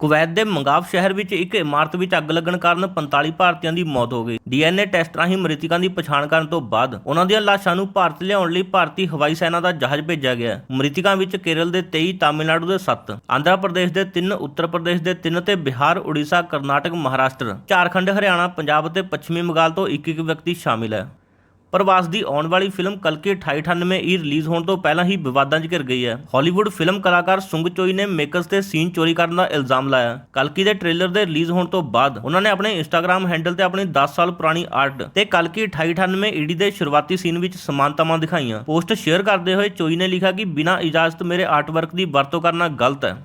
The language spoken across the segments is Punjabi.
ਕੁਵੈਤ ਦੇ ਮੰਗਾਵ ਸ਼ਹਿਰ ਵਿੱਚ ਇੱਕ ਇਮਾਰਤ ਵਿੱਚ ਅੱਗ ਲੱਗਣ ਕਾਰਨ 45 ਭਾਰਤੀਆਂ ਦੀ ਮੌਤ ਹੋ ਗਈ। ਡੀਐਨਏ ਟੈਸਟ ਰਾਹੀਂ ਮ੍ਰਿਤਕਾਂ ਦੀ ਪਛਾਣ ਕਰਨ ਤੋਂ ਬਾਅਦ ਉਹਨਾਂ ਦੀਆਂ ਲਾਸ਼ਾਂ ਨੂੰ ਭਾਰਤ ਲਿਆਉਣ ਲਈ ਭਾਰਤੀ ਹਵਾਈ ਸੈਨਾ ਦਾ ਜਹਾਜ਼ ਭੇਜਿਆ ਗਿਆ। ਮ੍ਰਿਤਕਾਂ ਵਿੱਚ ਕੇਰਲ ਦੇ 23 ਤਾਮਿਲਨਾਡੂ ਦੇ 7 ਆਂਧਰਾ ਪ੍ਰਦੇਸ਼ ਦੇ 3 ਉੱਤਰ ਪ੍ਰਦੇਸ਼ ਦੇ 3 ਤੇ ਬਿਹਾਰ, ਉੜੀਸਾ, ਕਰਨਾਟਕ, ਮਹਾਰਾਸ਼ਟਰ, ਝਾਰਖੰਡ, ਹਰਿਆਣਾ, ਪੰਜਾਬ ਅਤੇ ਪੱਛਮੀ ਬੰਗਾਲ ਤੋਂ ਇੱਕ ਇੱਕ ਵਿਅਕਤੀ ਸ਼ਾਮਿਲ ਹੈ। ਪ੍ਰਵਾਸ ਦੀ ਆਉਣ ਵਾਲੀ ਫਿਲਮ ਕਲਕੀ 2898 ਈ ਰਿਲੀਜ਼ ਹੋਣ ਤੋਂ ਪਹਿਲਾਂ ਹੀ ਵਿਵਾਦਾਂ 'ਚ ਘਿਰ ਗਈ ਹੈ। ਹਾਲੀਵੁੱਡ ਫਿਲਮ ਕਲਾਕਾਰ ਸੁੰਗ ਚੋਈ ਨੇ ਮੇਕਰਸ ਤੇ ਸੀਨ ਚੋਰੀ ਕਰਨ ਦਾ ਇਲਜ਼ਾਮ ਲਾਇਆ। ਕਲਕੀ ਦੇ ਟ੍ਰੇਲਰ ਦੇ ਰਿਲੀਜ਼ ਹੋਣ ਤੋਂ ਬਾਅਦ ਉਹਨਾਂ ਨੇ ਆਪਣੇ ਇੰਸਟਾਗ੍ਰam ਹੈਂਡਲ ਤੇ ਆਪਣੀ 10 ਸਾਲ ਪੁਰਾਣੀ ਆਰਟ ਤੇ ਕਲਕੀ 2898 ਈਡੀ ਦੇ ਸ਼ੁਰੂਆਤੀ ਸੀਨ ਵਿੱਚ ਸਮਾਨਤਾਵਾਂ ਦਿਖਾਈਆਂ। ਪੋਸਟ ਸ਼ੇਅਰ ਕਰਦੇ ਹੋਏ ਚੋਈ ਨੇ ਲਿਖਿਆ ਕਿ ਬਿਨਾਂ ਇਜਾਜ਼ਤ ਮੇਰੇ ਆਰਟ ਵਰਕ ਦੀ ਵਰਤੋਂ ਕਰਨਾ ਗਲਤ ਹੈ।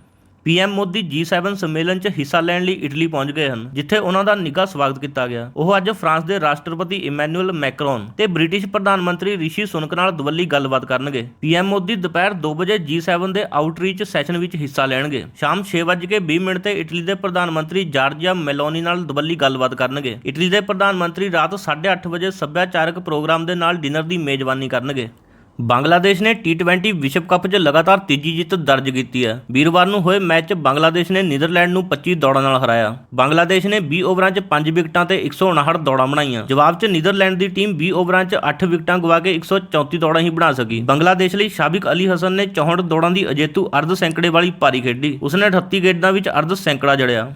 ਪੀਐਮ ਮੋਦੀ G7 ਸੰਮੇਲਨ 'ਚ ਹਿੱਸਾ ਲੈਣ ਲਈ ਇਟਲੀ ਪਹੁੰਚ ਗਏ ਹਨ, ਜਿੱਥੇ ਉਹਨਾਂ ਦਾ ਨਿੱਘਾ ਸਵਾਗਤ ਕੀਤਾ ਗਿਆ। ਉਹ ਅੱਜ ਫਰਾਂਸ ਦੇ ਰਾਸ਼ਟਰਪਤੀ ਇਮੈਨੂਅਲ ਮੈਕਰੋਨ ਤੇ ਬ੍ਰਿਟਿਸ਼ ਪ੍ਰਧਾਨ ਮੰਤਰੀ ਰਿਸ਼ੀ ਸੁਨਕ ਨਾਲ ਦਵੱਲੀ ਗੱਲਬਾਤ ਕਰਨਗੇ। ਪੀਐਮ ਮੋਦੀ ਦੁਪਹਿਰ 2 ਵਜੇ G7 ਦੇ ਆਊਟਰੀਚ ਸੈਸ਼ਨ ਵਿੱਚ ਹਿੱਸਾ ਲੈਣਗੇ। ਸ਼ਾਮ 6:20 ਮਿੰਟ ਤੇ ਇਟਲੀ ਦੇ ਪ੍ਰਧਾਨ ਮੰਤਰੀ ਜਾਰਜੀਆ ਮੈਲੋਨੀ ਨਾਲ ਦਵੱਲੀ ਗੱਲਬਾਤ ਕਰਨਗੇ। ਇਟਲੀ ਦੇ ਪ੍ਰਧਾਨ ਮੰਤਰੀ ਰਾਤ 8:30 ਵਜੇ ਸੱਭਿਆਚਾਰਕ ਪ੍ਰੋਗਰਾਮ ਦੇ ਨਾਲ ਡਿਨਰ ਦੀ ਮੇਜ਼ਬਾਨੀ ਕਰਨਗੇ। ਬੰਗਲਾਦੇਸ਼ ਨੇ T20 ਵਿਸ਼ਵ ਕੱਪ 'ਚ ਲਗਾਤਾਰ ਤੀਜੀ ਜਿੱਤ ਦਰਜ ਕੀਤੀ ਹੈ। ਵੀਰਵਾਰ ਨੂੰ ਹੋਏ ਮੈਚ 'ਚ ਬੰਗਲਾਦੇਸ਼ ਨੇ ਨੀਦਰਲੈਂਡ ਨੂੰ 25 ਦੌੜਾਂ ਨਾਲ ਹਰਾਇਆ। ਬੰਗਲਾਦੇਸ਼ ਨੇ 20 ਓਵਰਾਂ 'ਚ 5 ਵਿਕਟਾਂ ਤੇ 159 ਦੌੜਾਂ ਬਣਾਈਆਂ। ਜਵਾਬ 'ਚ ਨੀਦਰਲੈਂਡ ਦੀ ਟੀਮ 20 ਓਵਰਾਂ 'ਚ 8 ਵਿਕਟਾਂ ਗਵਾ ਕੇ 134 ਦੌੜਾਂ ਹੀ ਬਣਾ ਸਕੀ। ਬੰਗਲਾਦੇਸ਼ ਲਈ ਸ਼ਾਬਿਕ ਅਲੀ ਹਸਨ ਨੇ 64 ਦੌੜਾਂ ਦੀ ਅਜੇਤੂ ਅਰਧ ਸੈਂਕੜੇ ਵਾਲੀ ਪਾਰੀ ਖੇਡੀ। ਉਸਨੇ 38 ਗੇਂਦਾਂ ਵਿੱਚ ਅਰਧ ਸੈਂਕੜਾ ਜੜਿਆ।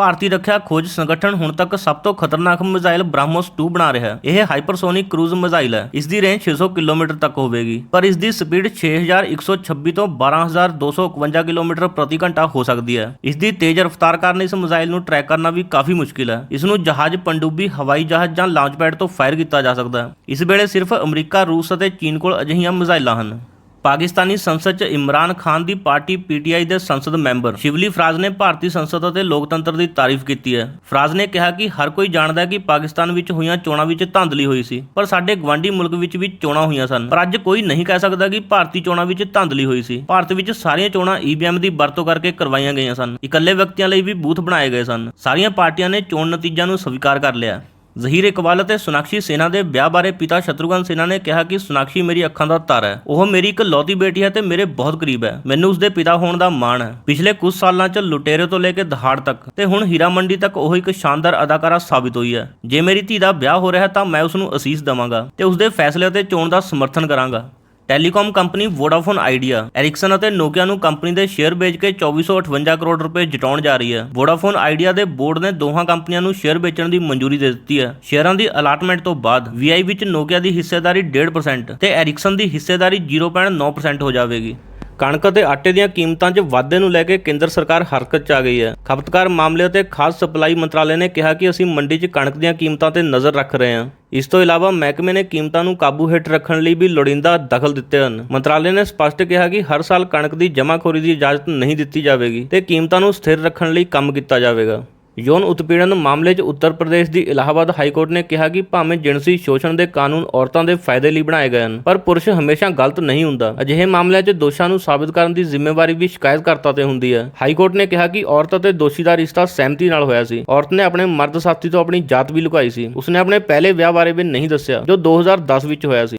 ਭਾਰਤੀ ਰੱਖਿਆ ਖੋਜ ਸੰਗਠਨ ਹੁਣ ਤੱਕ ਸਭ ਤੋਂ ਖਤਰਨਾਕ ਮਿਜ਼ਾਈਲ ਬ੍ਰਹਮੋਸ 2 ਬਣਾ ਰਿਹਾ ਹੈ। ਇਹ ਹਾਈਪਰਸੋਨਿਕ ਕਰੂਜ਼ ਮਿਜ਼ਾਈਲ ਹੈ। ਇਸ ਦੀ ਰੇਂਜ 600 ਕਿਲੋਮੀਟਰ ਤੱਕ ਹੋਵੇਗੀ, ਪਰ ਇਸ ਦੀ ਸਪੀਡ 6126 ਤੋਂ 12251 ਕਿਲੋਮੀਟਰ ਪ੍ਰਤੀ ਘੰਟਾ ਹੋ ਸਕਦੀ ਹੈ। ਇਸ ਦੀ ਤੇਜ਼ ਰਫ਼ਤਾਰ ਕਾਰਨ ਇਸ ਮਿਜ਼ਾਈਲ ਨੂੰ ਟਰੈਕ ਕਰਨਾ ਵੀ ਕਾਫੀ ਮੁਸ਼ਕਿਲ ਹੈ। ਇਸ ਨੂੰ ਜਹਾਜ਼ ਪੰਡੂਬੀ ਹਵਾਈ ਜਹਾਜ਼ ਜਾਂ ਲਾਂਚਪੈਡ ਤੋਂ ਫਾਇਰ ਕੀਤਾ ਜਾ ਸਕਦਾ ਹੈ। ਇਸ ਵੇਲੇ ਸਿਰਫ ਅਮਰੀਕਾ, ਰੂਸ ਅਤੇ ਚੀਨ ਕੋਲ ਅਜਿਹੀਆਂ ਮਿਜ਼ਾਈਲਾਂ ਹਨ। ਪਾਕਿਸਤਾਨੀ ਸੰਸਦ 'ਚ ਇਮਰਾਨ ਖਾਨ ਦੀ ਪਾਰਟੀ ਪੀਟੀਆਈ ਦੇ ਸੰਸਦ ਮੈਂਬਰ। ਸ਼ਿਵਲੀ ਫਰਾਜ਼ ਨੇ ਭਾਰਤੀ ਸੰਸਦ ਅਤੇ ਲੋਕਤੰਤਰ ਦੀ ਤਾਰੀਫ ਕੀਤੀ ਹੈ। ਫਰਾਜ਼ ਨੇ ਕਿਹਾ ਕਿ ਹਰ ਕੋਈ ਜਾਣਦਾ ਹੈ ਕਿ ਪਾਕਿਸਤਾਨ ਵਿੱਚ ਹੋਈਆਂ ਚੋਣਾਂ ਵਿੱਚ ਧਾਂਦਲੀ ਹੋਈ ਸੀ, ਪਰ ਸਾਡੇ ਗਵਾਂਢੀ ਮੁਲਕ ਵਿੱਚ ਵੀ ਚੋਣਾਂ ਹੋਈਆਂ ਸਨ। ਪਰ ਅੱਜ ਕੋਈ ਨਹੀਂ ਕਹਿ ਸਕਦਾ ਕਿ ਭਾਰਤੀ ਚੋਣਾਂ ਵਿੱਚ ਧਾਂਦਲੀ ਹੋਈ ਸੀ। ਭਾਰਤ ਵਿੱਚ ਸਾਰੀਆਂ ਚੋਣਾਂ ਈਵੀਐਮ ਦੀ ਵਰਤੋਂ ਕਰਕੇ ਕਰਵਾਈਆਂ ਗਈਆਂ ਸਨ। ਇਕੱਲੇ ਵਿਅਕਤੀਆਂ ਲਈ ਵੀ ਬੂਥ ਬਣਾਏ ਗਏ ਸਨ। ਸਾਰੀਆਂ ਪਾਰਟੀਆਂ ਨੇ ਚੋਣ ਨਤੀਜਿਆਂ ਨੂੰ ਸਵੀਕਾਰ ਕਰ ਲਿਆ। ਜ਼ਹੀਰ ਇਕਬਾਲ ਅਤੇ ਸੁਨਾਕਸ਼ੀ ਸੇਨਾ ਦੇ ਵਿਆਹ ਬਾਰੇ ਪਿਤਾ ਸ਼ਤਰੂਘਨ ਸਿਨਹਾ ਨੇ ਕਿਹਾ ਕਿ ਸੁਨਾਕਸ਼ੀ ਮੇਰੀ ਅੱਖਾਂ ਦਾ ਤਾਰਾ ਹੈ। ਉਹ ਮੇਰੀ ਇੱਕ ਲੌਤੀ ਬੇਟੀ ਹੈ ਤੇ ਮੇਰੇ ਬਹੁਤ ਕਰੀਬ ਹੈ। ਮੈਨੂੰ ਉਸਦੇ ਪਿਤਾ ਹੋਣ ਦਾ ਮਾਣ ਹੈ। ਪਿਛਲੇ ਕੁਝ ਸਾਲਾਂ 'ਚ ਲੁਟੇਰੇ ਤੋਂ ਲੈ ਕੇ ਦਹਾੜ ਤੱਕ ਤੇ ਹੁਣ ਹੀਰਾ ਮੰਡੀ ਤੱਕ ਉਹ ਇੱਕ ਸ਼ਾਨਦਾਰ ਅਦਾਕਾਰਾ ਸਾਬਿਤ ਹੋਈ ਹੈ। ਜੇ ਮੇਰੀ ਧੀ ਦਾ ਵਿਆਹ ਹੋ ਰਿਹਾ ਤਾਂ ਮੈਂ ਉਸ ਨੂੰ ਅਸੀਸ ਦਵਾਂਗਾ ਤੇ ਉਸਦੇ ਫੈਸਲੇ ਅਤੇ ਚੋਣ ਦਾ ਸਮਰਥਨ ਕਰਾਂਗਾ। Telecom company Vodafone Idea, Ericsson ਅਤੇ ਨੋਕੀਆ ਨੂੰ ਕੰਪਨੀ ਦੇ ਸ਼ੇਅਰ ਵੇਚ ਕੇ 2458 ਕਰੋੜ ਰੁਪਏ ਜਟਾਉਣ ਜਾ ਰਹੀ ਹੈ। ਵੋਡਾਫੋਨ ਆਈਡੀਆ ਦੇ ਬੋਰਡ ਨੇ ਦੋਹਾਂ ਕੰਪਨੀਆਂ ਨੂੰ ਸ਼ੇਅਰ ਵੇਚਣ ਦੀ ਮਨਜ਼ੂਰੀ ਦੇ ਦਿੱਤੀ ਹੈ। ਸ਼ੇਅਰਾਂ ਦੀ ਅਲਾਟਮੈਂਟ ਤੋਂ ਬਾਅਦ VI ਵਿੱਚ ਨੋਕੀਆ ਦੀ ਹਿੱਸੇਦਾਰੀ 1.5% ਤੇ ਐਰਿਕਸਨ ਦੀ ਹਿੱਸੇਦਾਰੀ 0.9% ਹੋ ਜਾਵੇਗੀ। ਕਣਕ ਅਤੇ ਆਟੇ ਦੀਆਂ ਕੀਮਤਾਂ 'ਚ ਵਾਧੇ ਨੂੰ ਲੈ ਕੇ ਕੇਂਦਰ ਸਰਕਾਰ ਹਰਕਤ 'ਚ ਆ ਗਈ ਹੈ। ਖਪਤਕਾਰ ਮਾਮਲੇ ਅਤੇ ਖਾਦ ਸਪਲਾਈ ਮੰਤਰਾਲੇ ਨੇ ਕਿਹਾ ਕਿ ਅਸੀਂ ਮੰਡੀ 'ਚ ਕਣਕ ਦੀਆਂ ਕੀਮਤਾਂ ਤੇ ਨਜ਼ਰ ਰੱਖ ਰਹੇ ਹਾਂ। ਇਸ ਤੋਂ ਇਲਾਵਾ ਮਹਿਕਮੇ ਨੇ ਕੀਮਤਾਂ ਨੂੰ ਕਾਬੂ ਹੇਠ ਰੱਖਣ ਲਈ ਵੀ ਲੋੜੀਂਦਾ ਦਖਲ ਦਿੱਤੇ ਹਨ। ਮੰਤਰਾਲੇ ਨੇ ਸਪਸ਼ਟ ਕਿਹਾ ਕਿ ਹਰ ਸਾਲ ਕਣਕ ਦੀ ਜਮ੍ਹਾਂਖੋਰੀ ਦੀ ਇਜਾਜ਼ਤ ਨਹੀਂ ਦਿੱਤੀ ਜਾਵੇਗੀ ਤੇ ਕੀਮਤਾਂ ਨੂੰ ਸਥਿਰ ਰੱਖਣ ਲਈ ਕੰਮ ਕੀਤਾ ਜਾਵੇਗਾ। ਯੌਨ ਉਤਪੀੜਨ ਮਾਮਲੇ 'ਚ ਉੱਤਰ ਪ੍ਰਦੇਸ਼ ਦੀ ਇਲਾਹਾਬਾਦ ਹਾਈ ਕੋਰਟ ਨੇ ਕਿਹਾ ਕਿ ਭਾਵੇਂ ਜਿਣਸੀ ਸ਼ੋਸ਼ਣ ਦੇ ਕਾਨੂੰਨ ਔਰਤਾਂ ਦੇ ਫਾਇਦੇ ਲਈ ਬਣਾਏ ਗਏ ਹਨ, ਪਰ ਪੁਰਸ਼ ਹਮੇਸ਼ਾ ਗਲਤ ਨਹੀਂ ਹੁੰਦਾ। ਅਜਿਹੇ ਮਾਮਲਿਆਂ 'ਚ ਦੋਸ਼ਾਂ ਨੂੰ ਸਾਬਿਤ ਕਰਨ ਦੀ ਜ਼ਿੰਮੇਵਾਰੀ ਵੀ ਸ਼ਿਕਾਇਤਕਰਤਾ ਤੇ ਹੁੰਦੀ ਹੈ। ਹਾਈ ਕੋਰਟ ਨੇ ਕਿਹਾ ਕਿ ਔਰਤ ਅਤੇ ਦੋਸ਼ੀ ਦਾ ਰਿਸ਼ਤਾ ਸਹਿਮਤੀ ਨਾਲ ਹੋਇਆ ਸੀ। ਔਰਤ ਨੇ ਆਪਣੇ ਮਰਦ ਸਾਥੀ ਤੋਂ ਆਪਣੀ ਜਾਤ ਵੀ ਲੁਕਾਈ ਸੀ। ਉਸਨੇ ਆਪਣੇ ਪਹਿਲੇ ਵਿਆਹ ਬਾਰੇ ਵੀ ਨਹੀਂ ਦੱਸਿਆ, ਜੋ 2010 ਵਿੱਚ ਹੋਇਆ ਸੀ।